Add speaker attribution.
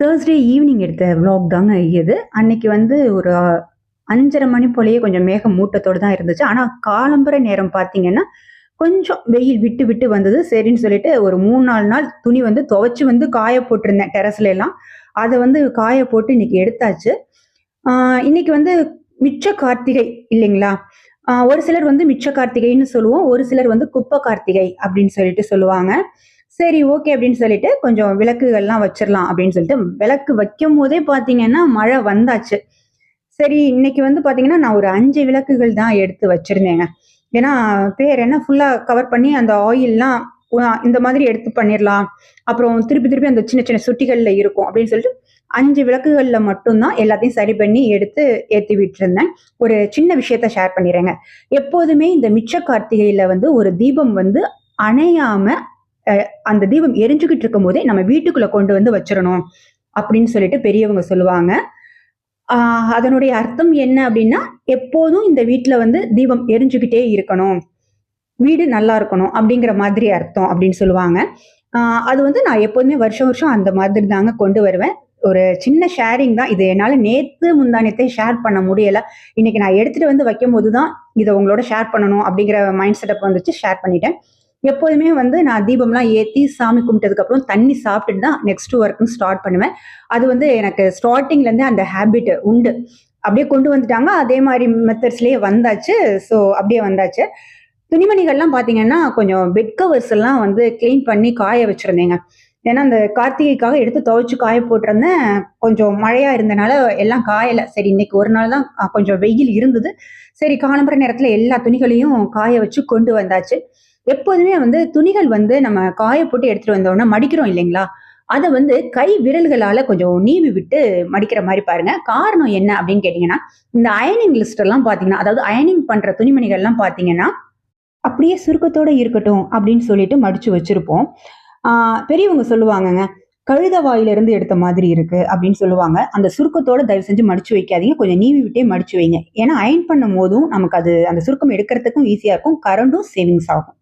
Speaker 1: Thursday evening எடுத்த vlog தாங்க இது. அன்னைக்கு வந்து ஒரு அஞ்சரை மணி போலயே கொஞ்சம் மேகம் மூட்டத்தோடு தான் இருந்துச்சு. ஆனால் காலம்பர நேரம் பார்த்தீங்கன்னா கொஞ்சம் வெயில் விட்டு விட்டு வந்தது. சரின்னு சொல்லிட்டு ஒரு மூணு நாலு நாள் துணி வந்து துவைச்சு வந்து காய போட்டிருந்தேன் டெரஸ்ல எல்லாம். அதை வந்து காய போட்டு இன்னைக்கு எடுத்தாச்சு. இன்னைக்கு வந்து மிச்ச கார்த்திகை இல்லைங்களா? ஒரு சிலர் வந்து மிச்ச கார்த்திகைன்னு சொல்லுவோம். ஒரு சிலர் வந்து குப்பை கார்த்திகை அப்படின்னு சொல்லிட்டு சொல்லுவாங்க. சரி ஓகே அப்படின்னு சொல்லிட்டு கொஞ்சம் விளக்குகள்லாம் வச்சிடலாம் அப்படின்னு சொல்லிட்டு விளக்கு வைக்கும் போதே பார்த்தீங்கன்னா மழை வந்தாச்சு. சரி இன்னைக்கு வந்து பார்த்தீங்கன்னா நான் ஒரு அஞ்சு விளக்குகள் தான் எடுத்து வச்சிருந்தேங்க. ஏன்னா பேர் என்ன? ஃபுல்லாக கவர் பண்ணி அந்த ஆயில்லாம் இந்த மாதிரி எடுத்து பண்ணிடலாம் அப்புறம் திருப்பி திருப்பி அந்த சின்ன சின்ன சுட்டிகளில் இருக்கும் அப்படின்னு சொல்லிட்டு அஞ்சு விளக்குகளில் மட்டும்தான் எல்லாத்தையும் சரி பண்ணி எடுத்து ஏற்றி விட்டுருந்தேன். ஒரு சின்ன விஷயத்த ஷேர் பண்ணிடுறேங்க எப்போதுமே இந்த மிச்ச கார்த்திகையில் வந்து ஒரு தீபம் வந்து அணையாமல் அந்த தீபம் எரிஞ்சுக்கிட்டு இருக்கும் போதே நம்ம வீட்டுக்குள்ள கொண்டு வந்து வச்சிடணும் அப்படின்னு சொல்லிட்டு பெரியவங்க சொல்லுவாங்க. அதனுடைய அர்த்தம் என்ன அப்படின்னா எப்போதும் இந்த வீட்டில் வந்து தீபம் எரிஞ்சுக்கிட்டே இருக்கணும். வீடு நல்லா இருக்கணும் அப்படிங்கிற மாதிரி அர்த்தம் அப்படின்னு சொல்லுவாங்க. அது வந்து நான் எப்போதுமே வருஷம் வருஷம் அந்த மாதிரி தாங்க கொண்டு வருவேன். ஒரு சின்ன ஷேரிங் தான். இது என்னால் நேற்று முந்தானத்தை ஷேர் பண்ண முடியல. இன்னைக்கு நான் எடுத்துட்டு வந்து வைக்கும் போது தான் இதை உங்களோட ஷேர் பண்ணணும் அப்படிங்கிற மைண்ட் செட்டப் வந்துச்சு ஷேர் பண்ணிட்டேன். எப்போதுமே வந்து நான் தீபம்லாம் ஏற்றி சாமி கும்பிட்டதுக்கப்புறம் தண்ணி சாப்பிட்டுட்டு தான் நெக்ஸ்ட் ஒர்க்குன்னு ஸ்டார்ட் பண்ணுவேன். அது வந்து எனக்கு ஸ்டார்டிங்லேருந்து அந்த ஹேபிட் உண்டு. அப்படியே கொண்டு வந்துட்டாங்க. அதே மாதிரி மெத்தட்ஸ்லேயே வந்தாச்சு. ஸோ அப்படியே வந்தாச்சு. துணிமணிகள்லாம் பார்த்தீங்கன்னா கொஞ்சம் பெட் கவர்ஸ் எல்லாம் வந்து க்ளீன் பண்ணி காய வச்சுருந்தேங்க. ஏன்னா அந்த கார்த்திகைக்காக எடுத்து துவைச்சு காய போட்டிருந்தேன் கொஞ்சம் மழையா இருந்தனால எல்லாம் காயலை. சரி இன்னைக்கு ஒரு நாள் தான் கொஞ்சம் வெயில் இருந்தது. சரி காலம்பர நேரத்துல எல்லா துணிகளையும் காய வச்சு கொண்டு வந்தாச்சு. எப்போதுமே வந்து துணிகள் வந்து நம்ம காய போட்டு எடுத்துட்டு வந்தோம்னா மடிக்கிறோம் இல்லைங்களா? அதை வந்து கை விரல்களால கொஞ்சம் நீவி விட்டு மடிக்கிற மாதிரி பாருங்க. காரணம் என்ன அப்படின்னு கேட்டீங்கன்னா இந்த அயனிங் லிஸ்ட் எல்லாம் பாத்தீங்கன்னா அதாவது அயனிங் பண்ற துணிமணிகள்லாம் பாத்தீங்கன்னா அப்படியே சுருக்கத்தோட இருக்கட்டும் அப்படின்னு சொல்லிட்டு மடிச்சு வச்சிருப்போம். பெரியவங்க சொல்லுவாங்கங்க கழுத வாயிலிருந்து எடுத்த மாதிரி இருக்கு அப்படின்னு சொல்லுவாங்க. அந்த சுருக்கத்தோட தயவு செஞ்சு மடிச்சு வைக்காதீங்க. கொஞ்சம் நீவி விட்டே மடிச்சு வைங்க. ஏன்னா அயன் பண்ணும் போதும் நமக்கு அது அந்த சுருக்கம் எடுக்கிறதுக்கும் ஈஸியா இருக்கும். கரண்டும் சேவிங்ஸ் ஆகும்.